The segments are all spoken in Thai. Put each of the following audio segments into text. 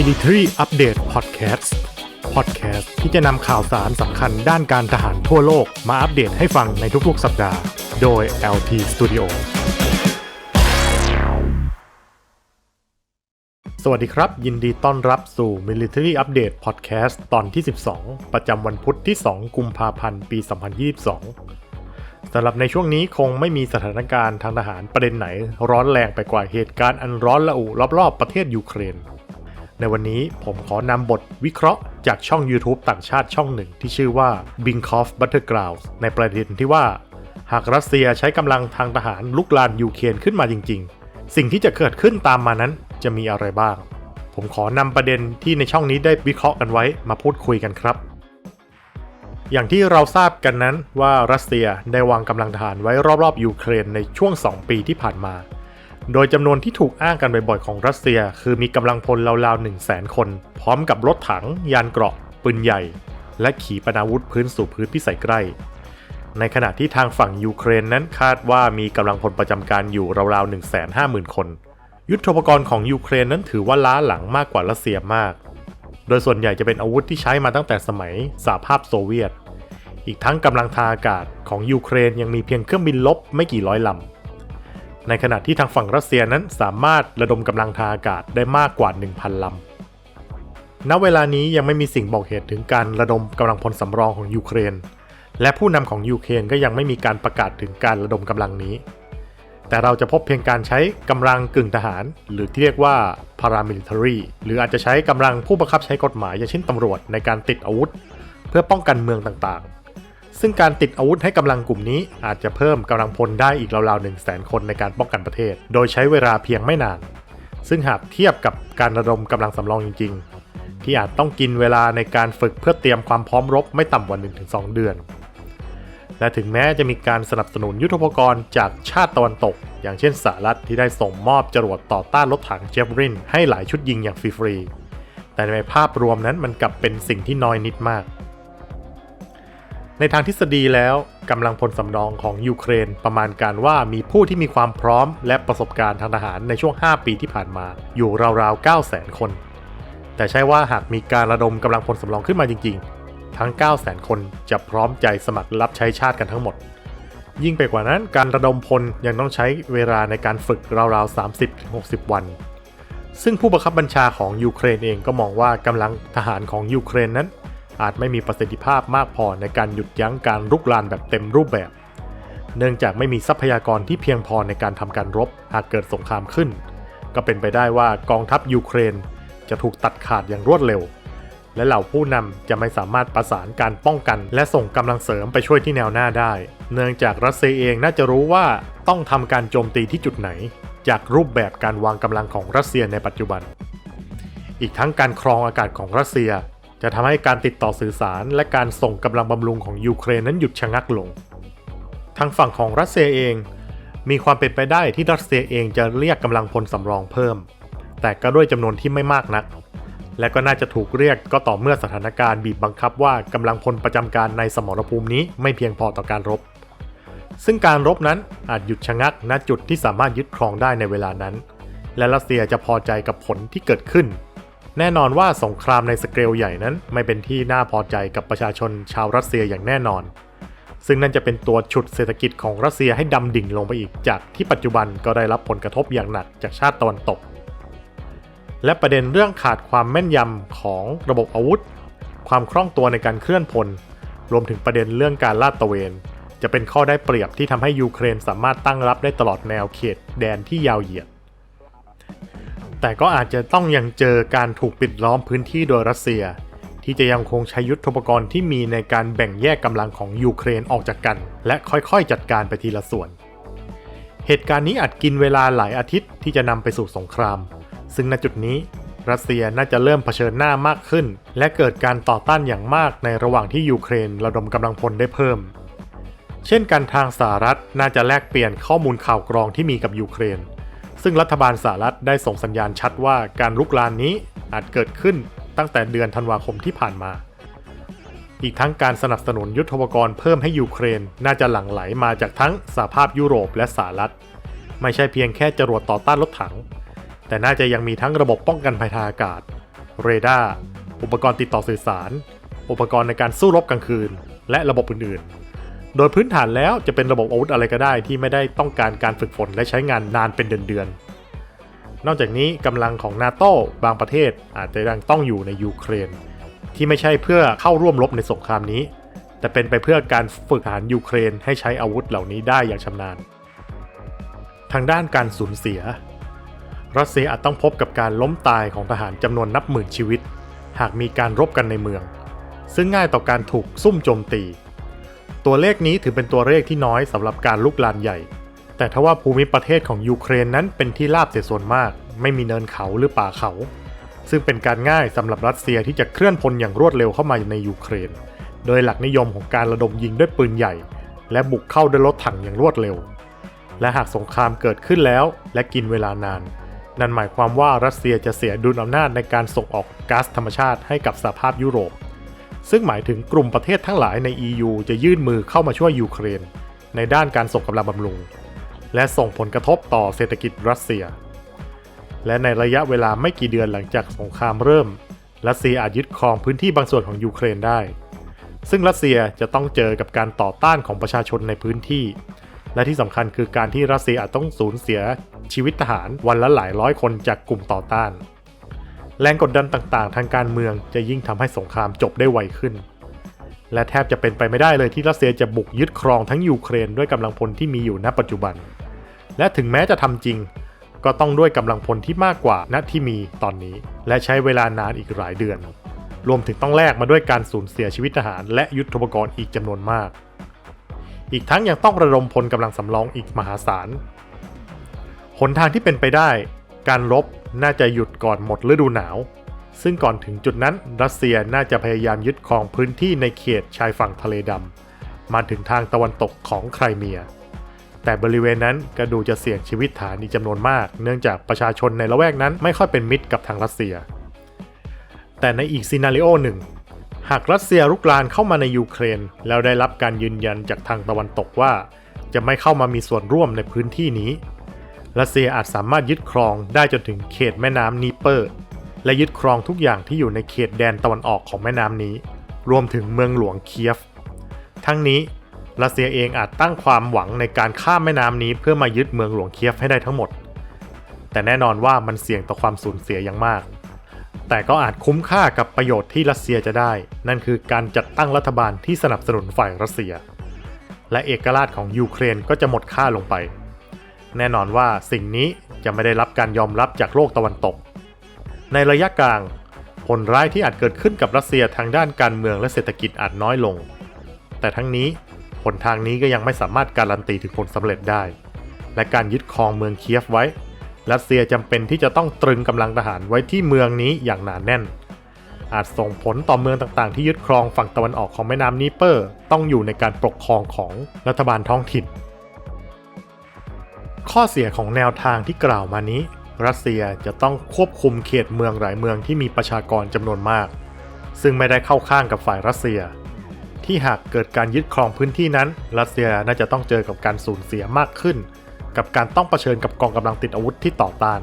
Military Update Podcast Podcast ที่จะนำข่าวสารสำคัญด้านการทหารทั่วโลกมาอัปเดตให้ฟังในทุกๆ สัปดาห์ โดย LT Studio สวัสดีครับ ยินดีต้อนรับสู่ Military Update Podcast ตอนที่ 12 ประจำวันพุธที่ 2 กุมภาพันธ์ ปี 2022สำหรับในช่วงนี้คงไม่มีสถานการณ์ทางทหารประเด็นไหน ร้อนแรงไปกว่าเหตุการณ์อันร้อนระอุรอบๆประเทศยูเครน ในวันนี้ผมขอนำบทวิเคราะห์จากช่อง YouTube ต่างชาติช่องหนึ่งที่ชื่อว่า b i n k o f Battlegrounds ในประเด็นที่ว่า หากรัสเซียใช้กำลังทางทหารลุกลานยูเครนขึ้นมาจริง ๆ สิ่งที่จะเกิดขึ้นตามมานั้นจะมีอะไรบ้าง ผมขอนำประเด็นที่ในช่องนี้ได้วิเคราะห์กันไว้มาพูดคุยกันครับ อย่างที่เราทราบกันนั้นว่ารัสเซียได้วางกำลังทหารไว้รอบๆยูเครนในช่วง 2 ปีที่ผ่านมา โดยจำนวนที่ถูกอ้างกันบ่อยๆของรัสเซีย คือมีกำลังพลราวๆ1 0 0 0 0แสนคน พร้อมกับรถถัง ยานเกราะ ปืนใหญ่ และขีปนาวุธพื้นสู่พื้นพิสัยใกล้ ในขณะที่ทางฝั่งยูเครนนั้นคาดว่ามีกำลังพลประจำการอยู่ราวๆ1 5 0 0 0 0 คน ยุทโธปกรณ์ของยูเครนนั้นถือว่าล้าหลังมากกว่ารัสเซียมาก โดยส่วนใหญ่จะเป็นอาวุธที่ใช้มาตั้งแต่สมัยสหภาพโซเวียต อีกทั้งกำลังทางอากาศของยูเครนยังมีเพียงเครื่องบินลบไม่กี่ร้อยลำ ในขณะที่ทางฝั่งรัสเซียนั้นสามารถระดมกำลังทางอากาศได้มากกว่า 1,000 ลำ ณ เวลานี้ยังไม่มีสิ่งบอกเหตุถึงการระดมกำลังพลสำรองของยูเครน และผู้นำของยูเครนก็ยังไม่มีการประกาศถึงการระดมกำลังนี้ แต่เราจะพบเพียงการใช้กำลังกึ่งทหาร หรือที่เรียกว่า paramilitary หรืออาจจะใช้กำลังผู้บังคับใช้กฎหมายอย่างเช่นตำรวจในการติดอาวุธ เพื่อป้องกันเมืองต่างๆ ซึ่งการติดอาวุธให้กำลังกลุ่มนี้อาจจะเพิ่มกำลังพลได้อีกราวๆ1 0 0 0 0แสนคนในการป้องกันประเทศ โดยใช้เวลาเพียงไม่นาน ซึ่งหากเทียบกับการระดมกำลังสำรองจริง ๆ ที่อาจต้องกินเวลาในการฝึกเพื่อเตรียมความพร้อมรบไม่ต่ำกว่า 1-2 เดือน และถึงแม้จะมีการสนับสนุนยุทโธปกรณ์จากชาติตะวันตก อย่างเช่นสหรัฐที่ได้ส่งมอบจรวดต่อต้านรถถังเจฟรินให้หลายชุดยิงอย่างฟรีๆแต่ในภาพรวมนั้นมันกลับเป็นสิ่งที่น้อยนิดมาก ในทางทฤษฎีแล้วกำลังพลสำรองของยูเครนประมาณการว่ามีผู้ที่มีความพร้อมและประสบการณ์ทางทหารในช่วง 5 ปีที่ผ่านมาอยู่ราวๆ 9 0 0 0 0 0 คน แต่ใช่ว่าหากมีการระดมกำลังพลสำรองขึ้นมาจริงๆ ทั้ง 9 0 0 0 0 0 คนจะพร้อมใจสมัครรับใช้ชาติกันทั้งหมด ยิ่งไปกว่านั้นการระดมพลยังต้องใช้เวลาในการฝึกราวๆ 30-60 วัน ซึ่งผู้บังคับบัญชาของยูเครนเองก็มองว่ากำลังทหารของยูเครนนั้น อาจไม่มีประสิทธิภาพมากพอในการหยุดยั้งการรุกรานแบบเต็มรูปแบบ เนื่องจากไม่มีทรัพยากรที่เพียงพอในการทำการรบหากเกิดสงครามขึ้น ก็เป็นไปได้ว่ากองทัพยูเครน จะถูกตัดขาดอย่างรวดเร็ว และเหล่าผู้นำจะไม่สามารถประสานการป้องกัน และส่งกำลังเสริมไปช่วยที่แนวหน้าได้ เนื่องจากรัสเซียเองน่าจะรู้ว่าต้องทำการโจมตีที่จุดไหน จากรูปแบบการวางกำลังของรัสเซียในปัจจุบัน อีกทั้งการครองอากาศของรัสเซีย จะทำให้การติดต่อสื่อสารและการส่งกำลังบำรุงของยูเครนนั้นหยุดชะงักลง ทางฝั่งของรัสเซียเอง มีความเป็นไปได้ที่รัสเซียเองจะเรียกกำลังพลสำรองเพิ่ม แต่ก็ด้วยจำนวนที่ไม่มากนัก และก็น่าจะถูกเรียกก็ต่อเมื่อสถานการณ์บีบบังคับว่ากำลังพลประจำการในสมรภูมินี้ไม่เพียงพอต่อการรบ ซึ่งการรบนั้นอาจหยุดชะงักณจุดที่สามารถยึดครองได้ในเวลานั้น และรัสเซียจะพอใจกับผลที่เกิดขึ้น แน่นอนว่าสงครามในสเกลใหญ่นั้น ไม่เป็นที่น่าพอใจกับประชาชนชาวรัสเซียอย่างแน่นอน ซึ่งนั่นจะเป็นตัวฉุดเศรษฐกิจของรัสเซียให้ดำดิ่งลงไปอีกจากที่ปัจจุบันก็ได้รับผลกระทบอย่างหนักจากชาติตะวันตก และประเด็นเรื่องขาดความแม่นยำของระบบอาวุธ ความคล่องตัวในการเคลื่อนพล รวมถึงประเด็นเรื่องการลาดตระเวน จะเป็นข้อได้เปรียบที่ทำให้ยูเครนสามารถตั้งรับได้ตลอดแนวเขตแดนที่ยาวเหยียด แต่ก็อาจจะต้องยังเจอการถูกปิดล้อมพื้นที่โดยรัสเซีย ที่จะยังคงใช้ยุทธปกรณ์ที่มีในการแบ่งแยกกำลังของยูเครนออกจากกัน และค่อยๆ จัดการไปทีละส่วน เหตุการณ์นี้อาจกินเวลาหลายอาทิตย์ที่จะนำไปสู่สงคราม ซึ่งณจุดนี้รัสเซียน่าจะเริ่มเผชิญหน้ามากขึ้น และเกิดการต่อต้านอย่างมากในระหว่างที่ยูเครนระดมกำลังพลได้เพิ่ม เช่นกันทางสหรัฐน่าจะแลกเปลี่ยนข้อมูลข่าวกรองที่มีกับยูเครน ซึ่งรัฐบาลสหรัฐได้ส่งสัญญาณชัดว่าการลุกลานนี้อาจเกิดขึ้นตั้งแต่เดือนธันวาคมที่ผ่านมา อีกทั้งการสนับสนุนยุทโธปกรณ์เพิ่มให้ยูเครนน่าจะหลั่งไหลมาจากทั้งสหภาพยุโรปและสหรัฐ ไม่ใช่เพียงแค่จรวดต่อต้านรถถัง แต่น่าจะยังมีทั้งระบบป้องกันภัยทางอากาศ เรดาร์ อุปกรณ์ติดต่อสื่อสาร อุปกรณ์ในการสู้รบกลางคืน และระบบอื่นๆ โดยพื้นฐานแล้วจะเป็นระบบอาวุธอะไรก็ได้ที่ไม่ได้ต้องการการฝึกฝนและใช้งานนานเป็นเดือนๆ นอกจากนี้กำลังของนาโต้บางประเทศอาจจะยังต้องอยู่ในยูเครน ที่ไม่ใช่เพื่อเข้าร่วมรบในสงครามนี้ แต่เป็นไปเพื่อการฝึกทหารยูเครนให้ใช้อาวุธเหล่านี้ได้อย่างชำนาญ ทางด้านการสูญเสีย รัสเซียอาจต้องพบกับการล้มตายของทหารจำนวนนับหมื่นชีวิต หากมีการรบกันในเมือง ซึ่งง่ายต่อการถูกซุ่มโจมตี ตัวเลขนี้ถือเป็นตัวเลขที่น้อยสำหรับการลุกลานใหญ่ แต่ทว่าภูมิประเทศของยูเครนนั้นเป็นที่ราบเสียส่วนมาก ไม่มีเนินเขาหรือป่าเขา ซึ่งเป็นการง่ายสำหรับรัสเซียที่จะเคลื่อนพลอย่างรวดเร็วเข้ามาในยูเครน โดยหลักนิยมของการระดมยิงด้วยปืนใหญ่ และบุกเข้าด้วยรถถังอย่างรวดเร็ว และหากสงครามเกิดขึ้นแล้ว และกินเวลานาน นั่นหมายความว่ารัสเซียจะเสียดุลอำนาจในการส่งออกก๊าซธรรมชาติให้กับสหภาพยุโรป ซึ่งหมายถึงกลุ่มประเทศทั้งหลายใน EU จะยื่นมือเข้ามาช่วยยูเครน ในด้านการส่งกำลังบำรุง และส่งผลกระทบต่อเศรษฐกิจรัสเซีย และในระยะเวลาไม่กี่เดือนหลังจากสงครามเริ่ม รัสเซียอาจยึดครองพื้นที่บางส่วนของยูเครนได้ ซึ่งรัสเซียจะต้องเจอกับการต่อต้านของประชาชนในพื้นที่ และที่สำคัญคือการที่รัสเซียอาจต้องสูญเสียชีวิตทหารวันละหลายร้อยคนจากกลุ่มต่อต้าน แรงกดดันต่างๆ ทางการเมืองจะยิ่งทำให้สงครามจบได้ไวขึ้น และแทบจะเป็นไปไม่ได้เลยที่รัสเซียจะบุกยึดครองทั้งยูเครนด้วยกำลังพลที่มีอยู่ณปัจจุบัน และถึงแม้จะทำจริง ก็ต้องด้วยกำลังพลที่มากกว่าณที่มีตอนนี้ และใช้เวลานานอีกหลายเดือน รวมถึงต้องแลกมาด้วยการสูญเสียชีวิตทหาร และยุทธปกรณ์อีกจำนวนมาก อีกทั้งยังต้องระดมพลกำลังสำรองอีกมหาศาลหนทางที่เป็นไปได้ การรบน่าจะหยุดก่อนหมดฤดูหนาว ซึ่งก่อนถึงจุดนั้นรัสเซียน่าจะพยายามยึดครองพื้นที่ในเขตชายฝั่งทะเลดำมาถึงทางตะวันตกของไครเมีย แต่บริเวณนั้นก็ดูจะเสี่ยงชีวิตฐานอีกจำนวนมาก เนื่องจากประชาชนในละแวกนั้นไม่ค่อยเป็นมิตรกับทางรัสเซีย แต่ในอีกซีนารีโอหนึ่งหากรัสเซียรุกรานเข้ามาในยูเครน แล้วได้รับการยืนยันจากทางตะวันตกว่า จะไม่เข้ามามีส่วนร่วมในพื้นที่นี้ รัสเซียอาจสามารถยึดครองได้จนถึงเขตแม่น้ำนีเปอร์ และยึดครองทุกอย่างที่อยู่ในเขตแดนตะวันออกของแม่น้ำนี้ รวมถึงเมืองหลวงเคียฟ ทั้งนี้รัสเซียเองอาจตั้งความหวังในการข้ามแม่น้ำนี้เพื่อมายึดเมืองหลวงเคียฟให้ได้ทั้งหมด แต่แน่นอนว่ามันเสี่ยงต่อความสูญเสียอย่างมาก แต่ก็อาจคุ้มค่ากับประโยชน์ที่รัสเซียจะได้ นั่นคือการจัดตั้งรัฐบาลที่สนับสนุนฝ่ายรัสเซีย และเอกราชของยูเครนก็จะหมดค่าลงไป แน่นอนว่าสิ่งนี้จะไม่ได้รับการยอมรับจากโลกตะวันตก ในระยะกลาง ผลร้ายที่อาจเกิดขึ้นกับรัสเซียทางด้านการเมืองและเศรษฐกิจอาจน้อยลง แต่ทั้งนี้ผลทางนี้ก็ยังไม่สามารถการันตีถึงผลสำเร็จได้ และการยึดครองเมืองเคียฟไว้ รัสเซียจำเป็นที่จะต้องตรึงกำลังทหารไว้ที่เมืองนี้อย่างหนาแน่น อาจส่งผลต่อเมืองต่างๆ ที่ยึดครองฝั่งตะวันออกของแม่น้ำนีเปอร์ ต้องอยู่ในการปกครองของรัฐบาลท้องถิ่น ข้อเสียของแนวทางที่กล่าวมานี้ รัสเซียจะต้องควบคุมเขตเมืองหลายเมืองที่มีประชากรจำนวนมาก ซึ่งไม่ได้เข้าข้างกับฝ่ายรัสเซีย ที่หากเกิดการยึดครองพื้นที่นั้น รัสเซียน่าจะต้องเจอกับการสูญเสียมากขึ้น กับการต้องเผชิญกับกองกำลังติดอาวุธที่ต่อต้าน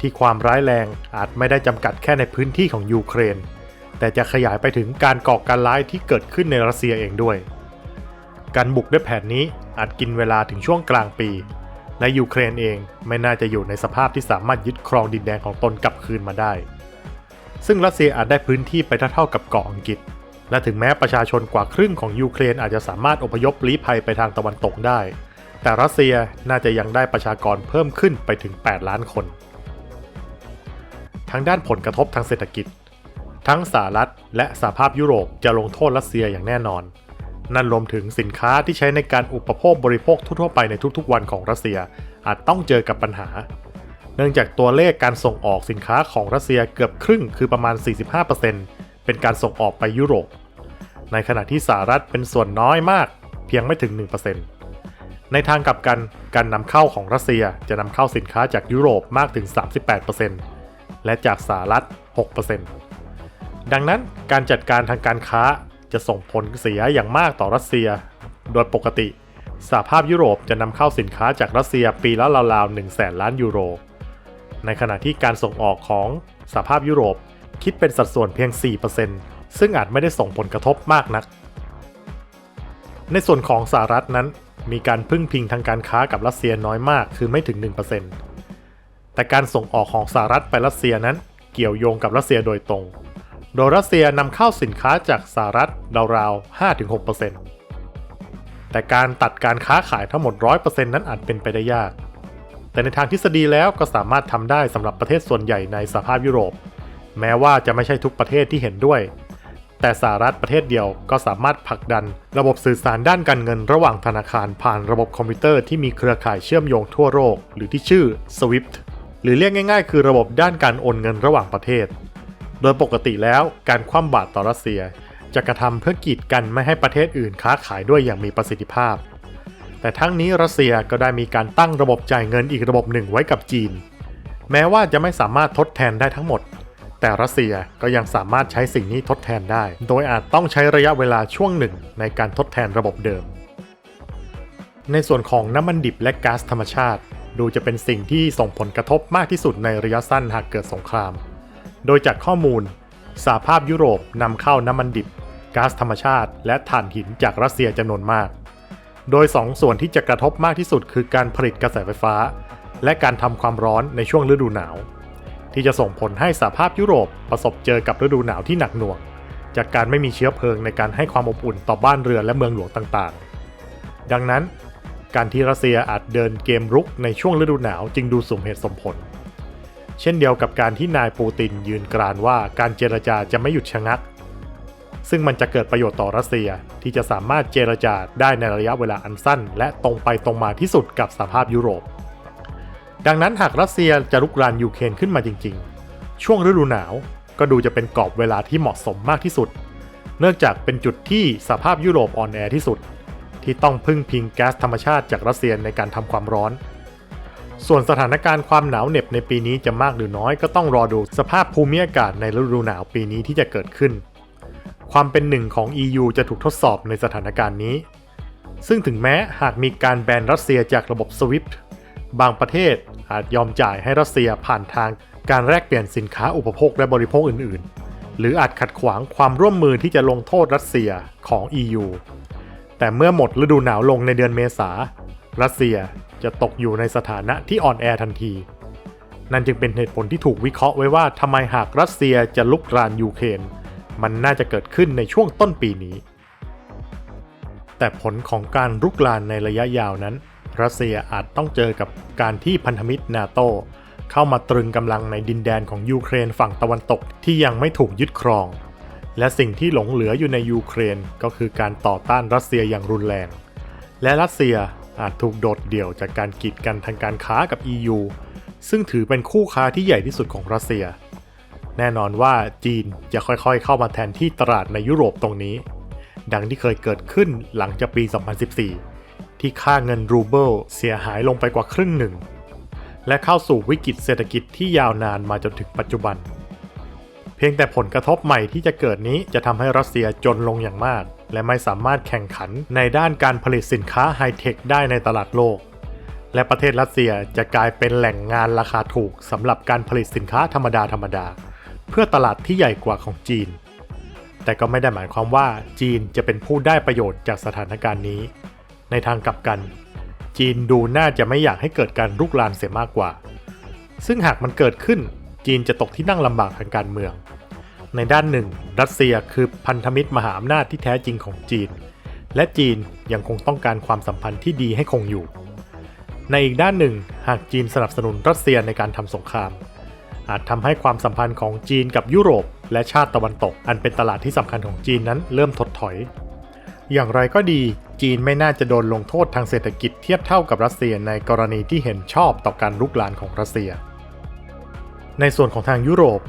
ที่ความร้ายแรงอาจไม่ได้จำกัดแค่ในพื้นที่ของยูเครน แต่จะขยายไปถึงการก่อการร้ายที่เกิดขึ้นในรัสเซียเองด้วย การบุกด้วยแผนนี้อาจกินเวลาถึงช่วงกลางปี และยูเครนเองไม่น่าจะอยู่ในสภาพที่สามารถยึดครองดินแดนของตนกลับคืนมาได้ ซึ่งรัสเซียอาจได้พื้นที่ไปเท่าๆกับเกาะอังกฤษ และถึงแม้ประชาชนกว่าครึ่งของยูเครนอาจจะสามารถอพยพลี้ภัยไปทางตะวันตกได้ แต่รัสเซียน่าจะยังได้ประชากรเพิ่มขึ้นไปถึง 8 ล้านคนทางด้านผลกระทบทางเศรษฐกิจ ทั้งสหรัฐและสหภาพยุโรปจะลงโทษรัสเซียอย่างแน่นอน นั่นรวมถึงสินค้าที่ใช้ในการอุปโภคบริโภคทั่วไปในทุกๆ วันของรัสเซีย อาจต้องเจอกับปัญหา เนื่องจากตัวเลขการส่งออกสินค้าของรัสเซียเกือบครึ่งคือประมาณ 45%เป็นการส่งออกไปยุโรป ในขณะที่สหรัฐเป็นส่วนน้อยมากเพียงไม่ถึง 1%ในทางกลับกันการนำเข้าของรัสเซียจะนำเข้าสินค้าจากยุโรปมากถึง 38%และจากสหรัฐ 6%ดังนั้นการจัดการทางการค้า จะส่งผลเสียอย่างมากต่อรัสเซีย โดยปกติสหภาพยุโรปจะนำเข้าสินค้าจากรัสเซียปีละราวๆ1แสนล้านยูโร ในขณะที่การส่งออกของสหภาพยุโรปคิดเป็นสัดส่วนเพียง 4%ซึ่งอาจไม่ได้ส่งผลกระทบมากนัก ในส่วนของสหรัฐนั้น มีการพึ่งพิงทางการค้ากับรัสเซียน้อยมากคือไม่ถึง 1%แต่การส่งออกของสหรัฐไปรัสเซียนั้นเกี่ยวโยงกับรัสเซียโดยตรง โดยรัสเซียนำเข้าสินค้าจากสหรัฐราวๆ 5-6%แต่การตัดการค้าขายทั้งหมด 100%นั้นอาจเป็นไปได้ยาก แต่ในทางทฤษฎีแล้วก็สามารถทำได้สำหรับประเทศส่วนใหญ่ในสหภาพยุโรป แม้ว่าจะไม่ใช่ทุกประเทศที่เห็นด้วย แต่สหรัฐประเทศเดียวก็สามารถผลักดัน ระบบสื่อสารด้านการเงินระหว่างธนาคารผ่านระบบคอมพิวเตอร์ที่มีเครือข่ายเชื่อมโยงทั่วโลกหรือที่ชื่อ SWIFT หรือเรียกง่าย ๆ คือระบบด้านการโอนเงินระหว่างประเทศ โดยปกติแล้วการคว่ำบาตรต่อรัสเซีย จะกระทำเพื่อกีดกันไม่ให้ประเทศอื่นค้าขายด้วยอย่างมีประสิทธิภาพ แต่ทั้งนี้รัสเซียก็ได้มีการตั้งระบบจ่ายเงินอีกระบบหนึ่งไว้กับจีน แม้ว่าจะไม่สามารถทดแทนได้ทั้งหมด แต่รัสเซียก็ยังสามารถใช้สิ่งนี้ทดแทนได้ โดยอาจต้องใช้ระยะเวลาช่วงหนึ่งในการทดแทนระบบเดิม ในส่วนของน้ำมันดิบและก๊าซธรรมชาติ ดูจะเป็นสิ่งที่ส่งผลกระทบมากที่สุดในระยะสั้นหากเกิดสงคราม โดยจากข้อมูลสหภาพยุโรปนำเข้าน้ำมันดิบก๊าซธรรมชาติ และถ่านหินจากรัสเซียจำนวนมาก โดย2ส่วนที่จะกระทบมากที่สุดคือการผลิตกระแสไฟฟ้า และการทำความร้อนในช่วงฤดูหนาว ที่จะส่งผลให้สหภาพยุโรปประสบเจอกับฤดูหนาวที่หนักหน่วง จากการไม่มีเชื้อเพลิงในการให้ความอบอุ่นต่อบ้านเรือนและเมืองหลวงต่างๆ ดังนั้น การที่รัสเซียอาจเดินเกมรุกในช่วงฤดูหนาวจึงดูสมเหตุสมผล เช่นเดียวกับการที่นายปูตินยืนกรานว่าการเจรจาจะไม่หยุดชะงัก ซึ่งมันจะเกิดประโยชน์ต่อรัสเซียที่จะสามารถเจรจาได้ในระยะเวลาอันสั้น และตรงไปตรงมาที่สุดกับสภาพยุโรป ดังนั้นหากรัสเซียจะลุกรานยูเครนขึ้นมาจริง ๆ ช่วงฤดูหนาวก็ดูจะเป็นกรอบเวลาที่เหมาะสมมากที่สุด เนื่องจากเป็นจุดที่สภาพยุโรปอ่อนแอที่สุด ที่ต้องพึ่งพิงแก๊สธรรมชาติจากรัสเซียในการทำความร้อน ส่วนสถานการณ์ความหนาวเหน็บในปีนี้จะมากหรือน้อยก็ต้องรอดูสภาพภูมิอากาศในฤดูหนาวปีนี้ที่จะเกิดขึ้น ความเป็นหนึ่งของ EU จะถูกทดสอบในสถานการณ์นี้ ซึ่งถึงแม้หากมีการแบนรัสเซียจากระบบ SWIFT บางประเทศอาจยอมจ่ายให้รัสเซียผ่านทางการแลกเปลี่ยนสินค้าอุปโภคและบริโภคอื่น ๆ หรืออาจขัดขวางความร่วมมือที่จะลงโทษรัสเซียของ EU แต่เมื่อหมดฤดูหนาวลงในเดือนเมษา รัสเซียจะตกอยู่ในสถานะที่อ่อนแอทันที นั่นจึงเป็นเหตุผลที่ถูกวิเคราะห์ไว้ว่าทำไมหากรัสเซียจะลุกรานยูเครนมันน่าจะเกิดขึ้นในช่วงต้นปีนี้ แต่ผลของการรุกรานในระยะยาวนั้น รัสเซียอาจต้องเจอกับการที่พันธมิตรนาโตเข้ามาตรึงกำลังในดินแดนของยูเครนฝั่งตะวันตกที่ยังไม่ถูกยึดครอง และสิ่งที่หลงเหลืออยู่ในยูเครนก็คือการต่อต้านรัสเซียอย่างรุนแรง และรัสเซีย อาจถูกโดดเดี่ยวจากการกีดกันทางการค้ากับ EU ซึ่งถือเป็นคู่ค้าที่ใหญ่ที่สุดของรัสเซีย แน่นอนว่าจีนจะค่อยๆ เข้ามาแทนที่ตลาดในยุโรปตรงนี้ ดังที่เคยเกิดขึ้นหลังจากปี 2014 ที่ค่าเงินรูเบิลเสียหายลงไปกว่าครึ่งหนึ่ง และเข้าสู่วิกฤตเศรษฐกิจที่ยาวนานมาจนถึงปัจจุบัน เพียงแต่ผลกระทบใหม่ที่จะเกิดนี้จะทำให้รัสเซียจนลงอย่างมาก และไม่สามารถแข่งขันในด้านการผลิตสินค้าไฮเทคได้ในตลาดโลก และประเทศรัสเซียจะกลายเป็นแหล่งงานราคาถูกสำหรับการผลิตสินค้าธรรมดาธรรมดา เพื่อตลาดที่ใหญ่กว่าของจีน แต่ก็ไม่ได้หมายความว่าจีนจะเป็นผู้ได้ประโยชน์จากสถานการณ์นี้ ในทางกลับกัน จีนดูน่าจะไม่อยากให้เกิดการรุกรานเสียมากกว่า ซึ่งหากมันเกิดขึ้นจีนจะตกที่นั่งลำบากทางการเมือง ในด้านหนึ่ง รัสเซียคือพันธมิตรมหาอำนาจที่แท้จริงของจีน และจีนยังคงต้องการความสัมพันธ์ที่ดีให้คงอยู่ ในอีกด้านหนึ่ง หากจีนสนับสนุนรัสเซียในการทำสงคราม อาจทำให้ความสัมพันธ์ของจีนกับยุโรป และชาติตะวันตก อันเป็นตลาดที่สำคัญของจีนนั้นเริ่มถดถอย อย่างไรก็ดี จีนไม่น่าจะโดนลงโทษทางเศรษฐกิจเทียบเท่ากับรัสเซียในกรณีที่เห็นชอบต่อการลุกลานของรัสเซีย ในส่วนของทางยุโรป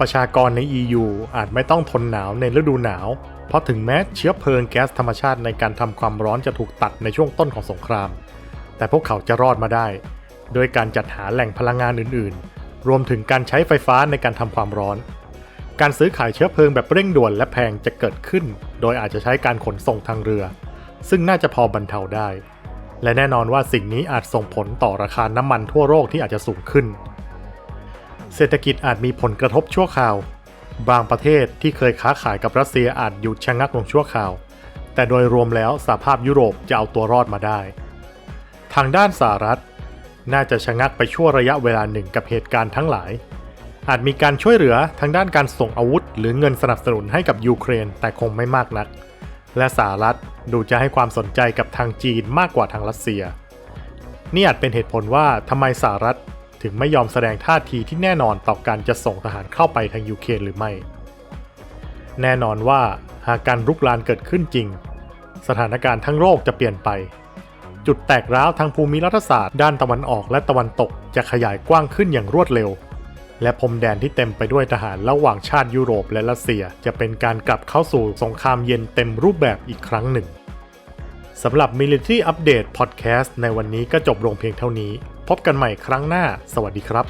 ประชากรใน EU อาจไม่ต้องทนหนาวในฤดูหนาว เพราะถึงแม้เชื้อเพลิงแก๊สธรรมชาติในการทำความร้อนจะถูกตัดในช่วงต้นของสงคราม แต่พวกเขาจะรอดมาได้ โดยการจัดหาแหล่งพลังงานอื่น ๆ รวมถึงการใช้ไฟฟ้าในการทำความร้อน การซื้อขายเชื้อเพลิงแบบเร่งด่วนและแพงจะเกิดขึ้น โดยอาจจะใช้การขนส่งทางเรือ ซึ่งน่าจะพอบรรเทาได้ และแน่นอนว่าสิ่งนี้อาจส่งผลต่อราคาน้ำมันทั่วโลกที่อาจจะสูงขึ้น เศรษฐกิจอาจมีผลกระทบชั่วคราว บางประเทศที่เคยค้าขายกับรัสเซียอาจหยุดชะงักลงชั่วคราว แต่โดยรวมแล้วสหภาพยุโรปจะเอาตัวรอดมาได้ ทางด้านสหรัฐ น่าจะชะงักไปชั่วระยะเวลาหนึ่งกับเหตุการณ์ทั้งหลาย อาจมีการช่วยเหลือทางด้านการส่งอาวุธ หรือเงินสนับสนุนให้กับยูเครนแต่คงไม่มากนัก และสหรัฐดูจะให้ความสนใจกับทางจีนมากกว่าทางรัสเซีย นี่อาจเป็นเหตุผลว่าทำไมสหรัฐ ถึงไม่ยอมแสดงท่าทีที่แน่นอนต่อการจะส่งทหารเข้าไปทางยูเครนหรือไม่ แน่นอนว่าหากการรุกรานเกิดขึ้นจริง สถานการณ์ทั้งโลกจะเปลี่ยนไป จุดแตกร้าวทางภูมิรัฐศาสตร์ด้านตะวันออกและตะวันตกจะขยายกว้างขึ้นอย่างรวดเร็ว และพรมแดนที่เต็มไปด้วยทหารระหว่างชาติยุโรปและรัสเซีย จะเป็นการกลับเข้าสู่สงครามเย็นเต็มรูปแบบอีกครั้งหนึ่ง สำหรับ Military Update Podcast ในวันนี้ก็จบลงเพียงเท่านี้ พบกันใหม่ครั้งหน้า สวัสดีครับ